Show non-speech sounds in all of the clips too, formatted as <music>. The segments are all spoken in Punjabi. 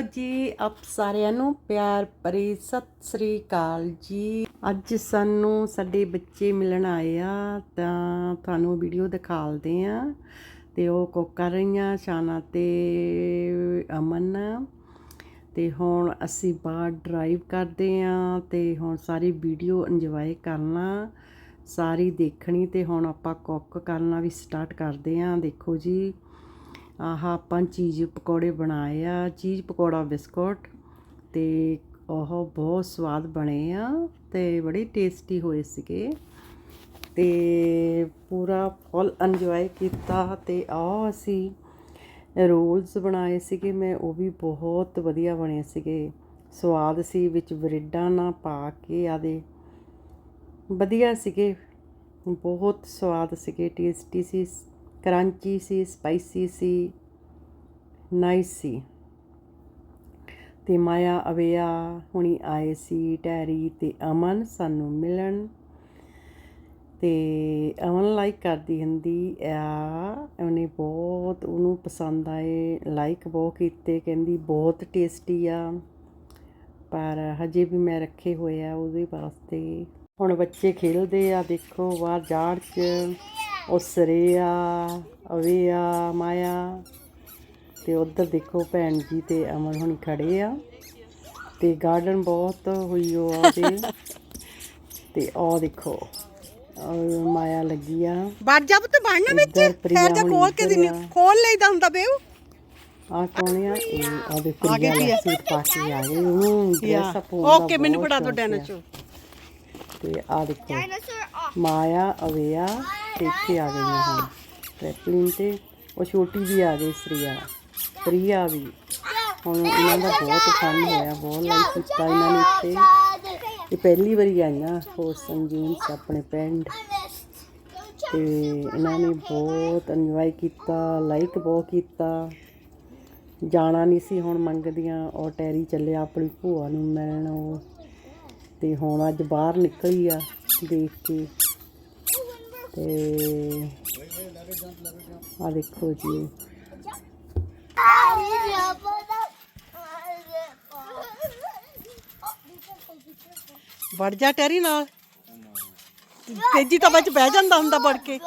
ਹੈਲੋ ਜੀ, ਆਪ ਸਾਰਿਆਂ ਨੂੰ ਪਿਆਰ ਭਰੀ ਸਤਿ ਸ੍ਰੀ ਅਕਾਲ ਜੀ। ਅੱਜ ਸਾਨੂੰ ਸਾਡੇ ਬੱਚੇ ਮਿਲਣ ਆਏ ਆ, ਤਾਂ ਤੁਹਾਨੂੰ ਵੀਡੀਓ ਦਿਖਾਲਦੇ ਆ। ਤੇ ਉਹ ਕੁੱਕ ਕਰ ਰਹੀਆਂ, ਸ਼ਾਨਾ ਤੇ ਅਮਨ। ਤੇ ਹੁਣ ਅਸੀਂ ਬਾਹਰ ਡਰਾਈਵ ਕਰਦੇ ਆ, ਤੇ ਹੁਣ ਸਾਰੀ ਵੀਡੀਓ ਇੰਜੋਏ ਕਰਨਾ, ਸਾਰੀ ਦੇਖਣੀ, ਤੇ ਹੁਣ ਆਪਾਂ ਕੁੱਕ ਕਰਨਾ ਵੀ ਸਟਾਰਟ ਕਰਦੇ ਆ। ਦੇਖੋ ਜੀ ਆਹ ਆਪਾਂ ਚੀਜ਼ ਪਕੌੜੇ ਬਣਾਏ ਆ, ਚੀਜ਼ ਪਕੌੜਾ ਬਿਸਕੁਟ ਤੇ ਉਹ ਬਹੁਤ ਸਵਾਦ ਬਣੇ ਆ ਤੇ ਬੜੇ ਟੇਸਟੀ ਹੋਏ ਸੀਗੇ ਤੇ ਪੂਰਾ ਫੁੱਲ ਇੰਜੋਏ ਕੀਤਾ ਤੇ ਆ ਅਸੀਂ ਰੋਲਸ ਬਣਾਏ ਸੀਗੇ, ਮੈਂ ਉਹ ਵੀ ਬਹੁਤ ਵਧੀਆ ਬਣੇ ਸੀਗੇ। ਸਵਾਦ ਸੀ, ਵਿੱਚ ਬ੍ਰੈਡਾਂ ਨਾ ਪਾ ਕੇ ਆਦੇ। ਵਧੀਆ ਸੀਗੇ, ਬਹੁਤ ਸਵਾਦ ਸੀਗੇ ਟੇਸਟੀ ਸੀ। ਕਰੰਚੀ ਸੀ ਸਪਾਈਸੀ ਸੀ ਨਾਈਸ ਸੀ ਤੇ ਮਾਇਆ ਅਵੇਆ ਹੁਣੀ ਆਏ ਸੀ ਟੈਰੀ ਤੇ ਅਮਨ ਸਾਨੂੰ ਮਿਲਣ। ਤੇ ਅਮਨ ਲਾਈਕ ਕਰਦੀ ਹੁੰਦੀ ਆ, ਉਹਨੇ ਬਹੁਤ, ਉਹਨੂੰ ਪਸੰਦ ਆਏ ਲਾਈਕ ਬਹੁਤ ਕੀਤੇ, ਕਹਿੰਦੀ ਬਹੁਤ ਟੇਸਟੀ ਆ। ਪਰ ਹਜੇ ਵੀ ਮੈਂ ਰੱਖੇ ਹੋਏ ਆ ਉਹਦੇ ਵਾਸਤੇ। ਹੁਣ ਬੱਚੇ ਖੇਲਦੇ ਆ, ਦੇਖੋ ਬਾਹਰ ਜਾੜ 'ਚ। ਉਹ ਸਰੇਆ ਅਵੇਆ ਮਾਇਆ। ਤੇ ਉਧਰ ਦੇਖੋ ਭੈਣ ਜੀ ਤੇ ਅਮਨ ਹੁਣੀ ਖੜੇ ਆ। ਤੇ ਗਾਰਡਨ ਬਹੁਤ ਹੋਈ ਉਹ ਆ <laughs> ਤੇ ਤੇ ਉਹ ਦੇਖੋ ਉਹ ਮਾਇਆ ਲੱਗੀ ਆ। ਵੱਜ ਜਾ ਪੁੱਤ ਬਣਨਾ ਵਿੱਚ। ਖੈਰ ਜਾ ਖੋਲ ਕੇ ਦਿੰਨੀ ਆ। ਖੋਲ ਲਈਦਾ ਹੁੰਦਾ ਬੇਉ ਆ ਕੌਣ ਆ? ਇਹ ਉਹਦੇ ਪ੍ਰਿਆ ਪ੍ਰਿਆ। ਸੂਟ ਪਾ ਕੇ ਆ ਗਏ ਹੂੰ ਡਰੈਸ ਅਪ ਦਾ ਓਕੇ ਮੈਨੂੰ ਫੜਾ ਦੋ ਸ਼ੌਕ ਡੈਨਾ ਆ। ਚੋ। ਤੇ ਆ ਦੇਖੋ ਮਾਇਆ ਅਵੇਆ। ਇੱਥੇ ਆ ਗਈਆਂ ਹੁਣ ਟ੍ਰੈਪਲਿਨ ਤੇ ਉਹ ਛੋਟੀ ਵੀ ਆ ਗਈ ਸਰੀਆ ਪ੍ਰਿਆ ਵੀ ਹੁਣ ਇਹਨਾਂ ਦਾ ਬਹੁਤ ਫਨ ਹੋਇਆ, ਬਹੁਤ ਲਾਈਕ ਕੀਤਾ ਇਹਨਾਂ ਨੇ ਇੱਥੇ। ਇਹ ਪਹਿਲੀ ਵਾਰੀ ਆਈਆਂ, ਹੋਰ ਸੰਜੂਨ ਆਪਣੇ ਪਿੰਡ। ਤੇ ਇਹਨਾਂ ਨੇ ਬਹੁਤ ਇੰਜੋਏ ਕੀਤਾ ਲਾਈਕ ਬਹੁਤ ਕੀਤਾ। ਜਾਣਾ ਨਹੀਂ ਸੀ, ਹੁਣ ਮੰਗਦੀਆਂ, ਉਹ ਟੈਰੀ ਚੱਲਿਆ ਆਪਣੀ ਭੂਆ ਨੂੰ ਮਿਲਣ, ਉਹ। ਤੇ ਹੁਣ ਅੱਜ ਬਾਹਰ ਨਿਕਲੀ ਆ, ਦੇਖ ਕੇ। ਤੇ ਆ ਦੇਖੋ ਜੀ। ਵੜ ਜਾ ਟੈਰੀ ਨਾਲ। ਤੇਜੀ ਤਾਂ ਵਿੱਚ ਬਹਿ ਜਾਂਦਾ ਹੁੰਦਾ ਵੜ ਕੇ।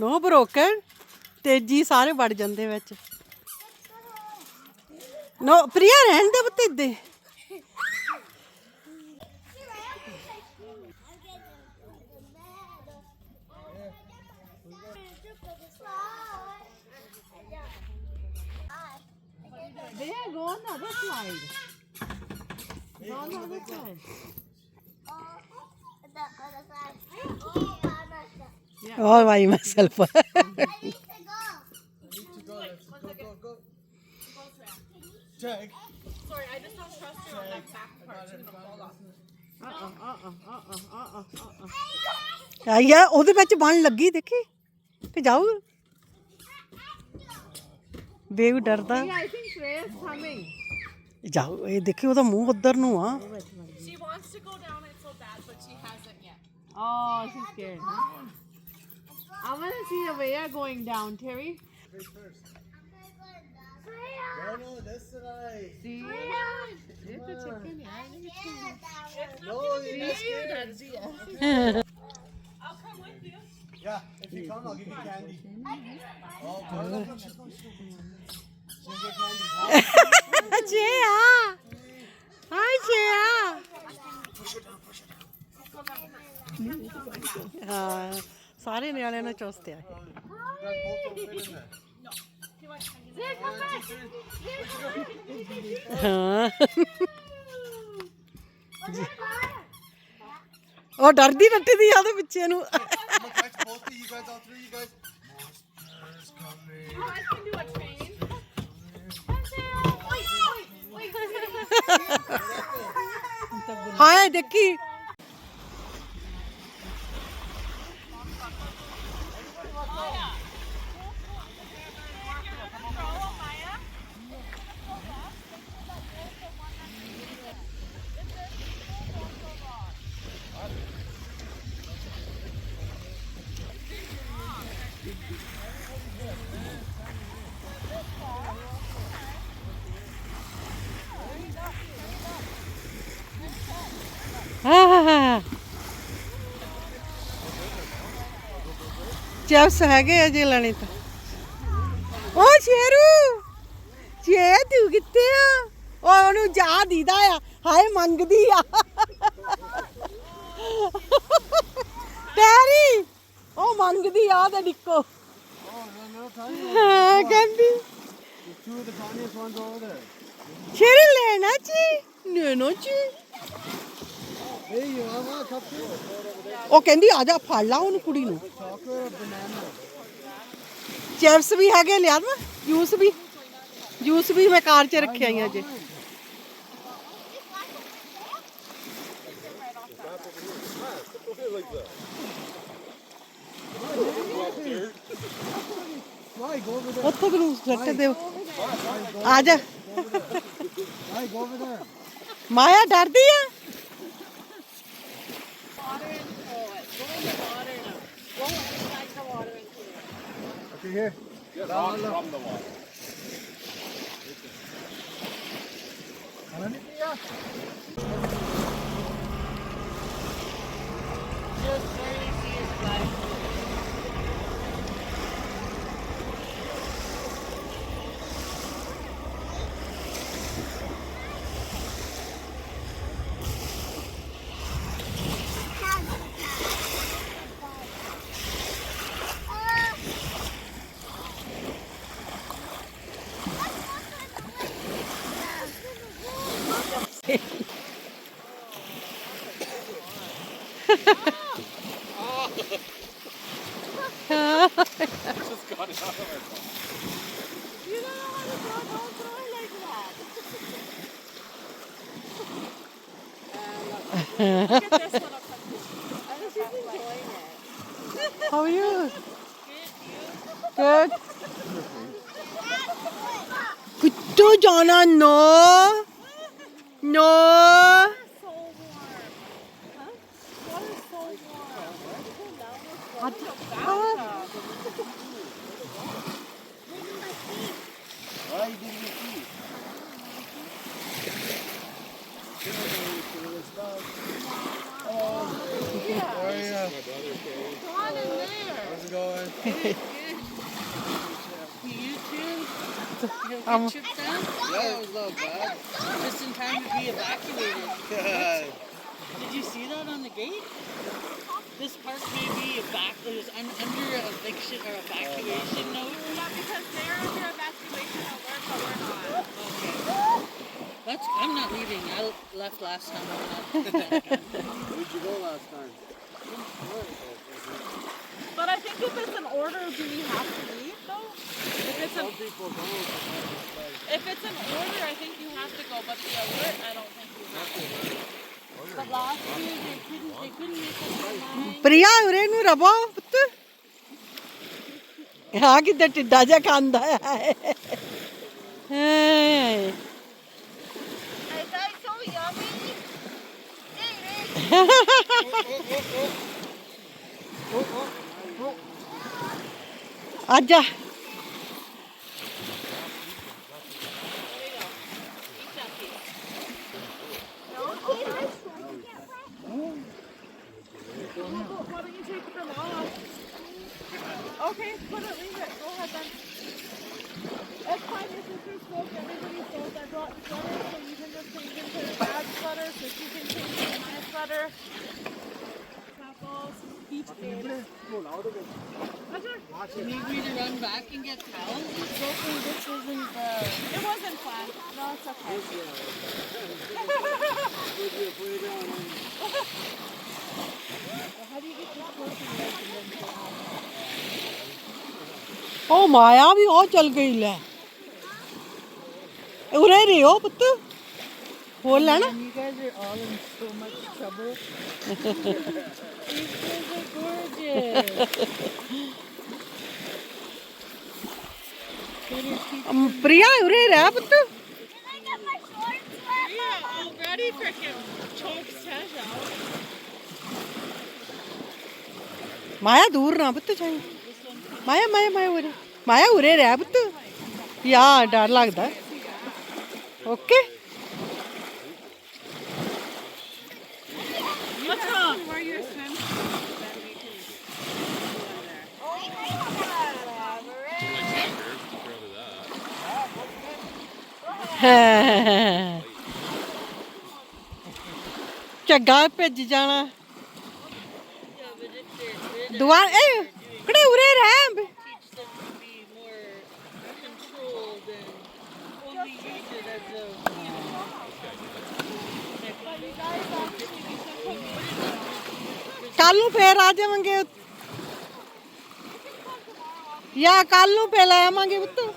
ਨੋ ਬ੍ਰੋਕਨ ਤੇਜੀ ਸਾਰੇ ਵੜ ਜਾਂਦੇ ਵਿੱਚ। ਨੋ, ਪ੍ਰਿਆ ਰਹਿਣ ਦੇ ਪੁੱਤ ਇੱਦੇ all by myself. <laughs> ਆਇਆ ਉਹਦੇ ਵਿੱਚ ਬਣ ਲੱਗੀ ਦੇਖੀ? ਕਿ ਜਾਊ? ਬੇਵ ਡਰਦਾ ਜਾਓ ਇਹ ਦੇਖੀ ਉਹਦਾ ਮੂੰਹ ਉਧਰ ਨੂੰ ਆ She wants to go down it so bad, but she hasn't yet. Oh, she's scared. Huh? I want to see the way you're going down, Terry. No, no, this side. See? It's a chicken. No, you're not scared. I'll come with you. Yeah, if you come, I'll give you candy. Oh, good. She'll get candy. ਜੇਆ ਹਾਈ ਜੇਆ ਹਾਂ ਸਾਰੇ ਨਿਆਣਿਆਂ ਨੂੰ ਚੁਸਤਿਆ ਹਾਂ ਉਹ ਡਰਦੀ ਰੱਟਦੀ ਆ ਉਹਦੇ ਪਿੱਛੇ ਨੂੰ guys, all three of you guys. Oh, I can do a train. Hi, Ducky. Chips ਹੈਗੇ ਅਜੇ ਲੈਣੇ ਤਾਂ। ਓ ਸ਼ੇਰੂ ਚੇ ਤੂੰ ਕਿੱਥੇ ਆ? ਓ ਉਹਨੂੰ ਜਾ ਦੀਦਾ ਆ, ਹਾਏ ਮੰਗਦੀ ਆ। ਟੈਰੀ ਉਹ ਮੰਗਦੀ ਆ ਤੇ ਡਿੱਕੋ। ਹਾਂ, ਕਹਿੰਦੀ। ਸ਼ੇਰੂ ਲੈਣਾ ਚੀ ਲੈਣਾ ਚੀ ਉਹ ਕਹਿੰਦੀ ਆ ਜਾ ਫੜ ਲਾ ਉਹਨੂੰ ਕੁੜੀ ਨੂੰ। ਚਿਪਸ ਵੀ ਹੈਗੇ ਲਿਆ ਦਵਾਂ ਜੂਸ ਵੀ। ਜੂਸ ਵੀ ਮੈਂ ਕਾਰ 'ਚ ਰੱਖਿਆ ਹੀ ਅਜੇ। Why, go ਸੱਟ ਦਿਓ। ਆ ਜਾ। ਮਾਇਆ ਡਰਦੀ ਆ? here? Yes, from the water. How many? Yeah. just got it out of. You don't know how to throw, don't throw it like that. uh, look, look at this one up I think she's enjoying it. How are you? Good. Good. Good. Good, Donna, no. No. Um, Yeah, it was not bad. Just in time to be evacuated. Did you see that on the gate? This park may be evac- is un- under eviction or evacuation note. Yeah, because they're under evacuation alert, but we're not. Okay. That's I'm not leaving. I l- left last time. I'm not coming <laughs> back. Where'd you go last time? But I think if it's an order, do we have to leave though? If it's an Some people don't. if it's an order, I think you have to go. But the alert, I don't think you have to. Priya ਉਰੇ ਨੂੰ ਰਬੋ ਪੁੱਤ। ਹਾਂ ਕਿੱਦਾਂ ਟਿੱਡਾ ਜਿਹਾ ਖਾਂਦਾ ਹੈ। ਹਾਏ ਆਜਾ brought sweater, so you can just change into dad's sweater, so she can change into my sweater. Tapos, beach babe. You need me to run back and get towels? Hopefully this isn't the... It wasn't fun. No, it's okay. well, how do you get this close and then Oh my, I'm all jal gayi le. ਉਰੇ ਰਿਓ ਪੁੱਤ ਹੋ ਲੈਣਾ You guys are all in so much trouble. These kids are gorgeous. ਅਮ, ਪ੍ਰਿਆ ਉਰੇ ਰਹਿ ਪੁੱਤ Yeah, already freaking choked Sash out. ਮਾਇਆ ਦੂਰ ਨਾ ਪੁੱਤ ਜਾਈ ਮਾਇਆ ਮਾਇਆ ਮਾਇਆ ਉਰੇ ਮਾਇਆ ਉਰੇ ਰਹਿ ਪੁੱਤ ਯਾ ਡਰ ਲੱਗਦਾ ਓਕੇ <laughs> ਝੱਗਾ ਭੱਜ ਜਾਣਾ। ਦੁਆ ਏ ਕੜੇ ਉਰੇ ਰਹਿ। ਕੱਲ ਨੂੰ ਫੇਰ ਆ ਜਾਵਾਂਗੇ। ਯਾ ਕੱਲ ਨੂੰ ਫੇਰ ਲੈ ਆਵਾਂਗੇ ਪੁੱਤ।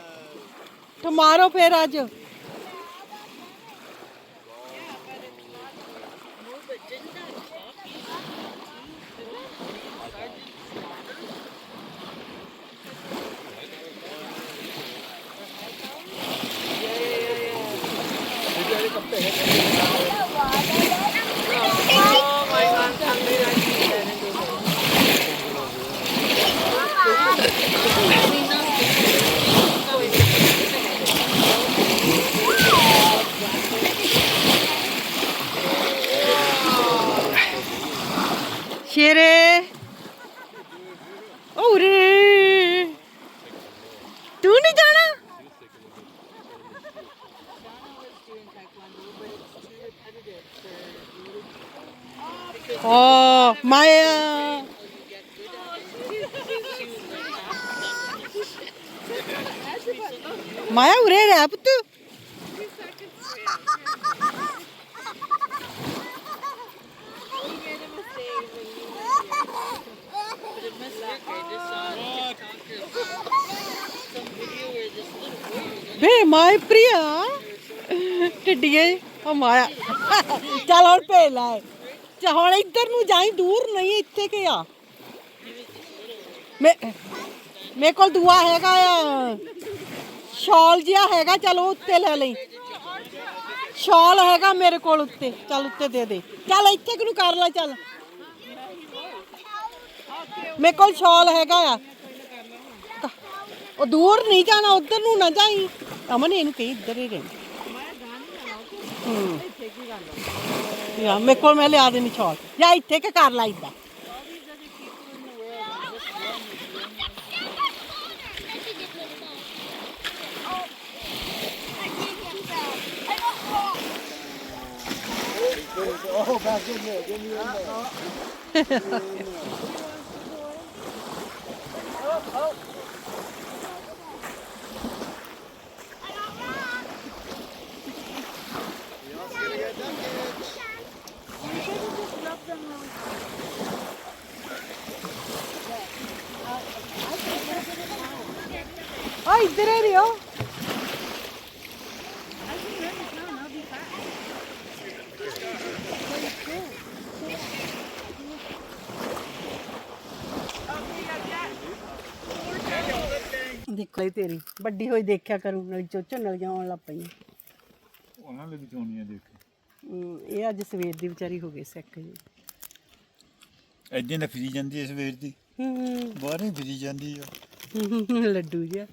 ਟਮਾਰੋ ਫੇਰ ਅੱਜ ਜਾਓ ਸ਼ੇਰੇ ਉਰੇ ਤੂੰ ਨਹੀਂ ਜਾਣਾ ਓ ਮਾਇਆ ਮਾਇਆ ਉਰੇ ਰਹਿ ਪੁੱਤ I just saw on TikTok or some video where this ਮਾਈ ਪ੍ਰਿਆ। ਟਿੱਡੀਏ ਓ ਮਾਇਆ। ਚੱਲ ਹੁਣ ਭੇਜ ਲੈ। ਚਾ ਹੁਣ ਇੱਧਰ ਨੂੰ ਜਾਈ, ਦੂਰ ਨਹੀਂ ਇੱਥੇ ਕਿ ਆ। ਮੈਂ ਮੇਰੇ ਕੋਲ ਦੁਆ ਹੈਗਾ ਆ। ਸ਼ਾਲ ਜਿਹਾ ਹੈਗਾ, ਚਲ ਉੱਤੇ ਲੈ ਲਈ। ਸ਼ਾਲ ਹੈਗਾ ਮੇਰੇ ਕੋਲ ਉੱਤੇ। ਚੱਲ ਉੱਤੇ ਦੇ ਦੇ। ਚੱਲ ਇੱਥੇ ਕਿਨੂੰ ਕਰ ਲੈ, ਚੱਲ। ਮੇਰੇ ਕੋਲ ਸ਼ਾਲ ਹੈਗਾ ਆ। ਉਹ ਦੂਰ ਨਹੀਂ ਜਾਣਾ ਉਧਰ ਨੂੰ ਨਾ ਜਾਈ। ਅਮਨ ਇਹਨੂੰ ਕਹੀ ਇੱਧਰ ਹੀ ਰਹਿ ਯਾ ਮੇਰੇ ਕੋਲ ਮੈਂ ਲਿਆ ਦੇਣੀ ਛੋਲ ਜਾਂ ਇੱਥੇ ਕਿ ਕਰ ਲਾ ਇੱਦਾਂ Oh, back in there. Give me in there. ਆ ਇੱਧਰ ਹੀ ਰਿਓ ਦੇਖੋ ਇਹ ਤੇਰੀ। ਵੱਡੀ ਹੋਈ ਦੇਖਿਆ ਕਰੂ ਨਾਲ ਚੋਚੋ ਨਾਲ ਜਾਉਣ ਲੱਗ ਪਈ। ਉਹਨਾਂ ਲਈ ਚੋਣੀਆਂ ਦੇਖ। ਹਮ, ਇਹ ਅੱਜ ਸਵੇਰ ਦੀ ਵਿਚਾਰੀ ਹੋ ਗਈ ਸਿੱਖ ਜੀ। ਐਦਾਂ ਤਾਂ ਫਿਰੀ ਜਾਂਦੀ ਇਸ ਵੇਰ ਦੀ। ਹੂੰ। ਬਾਹਰੇ ਫਿਰੀ ਜਾਂਦੀ ਆ। ਲੱਡੂ ਜਿਹਾ।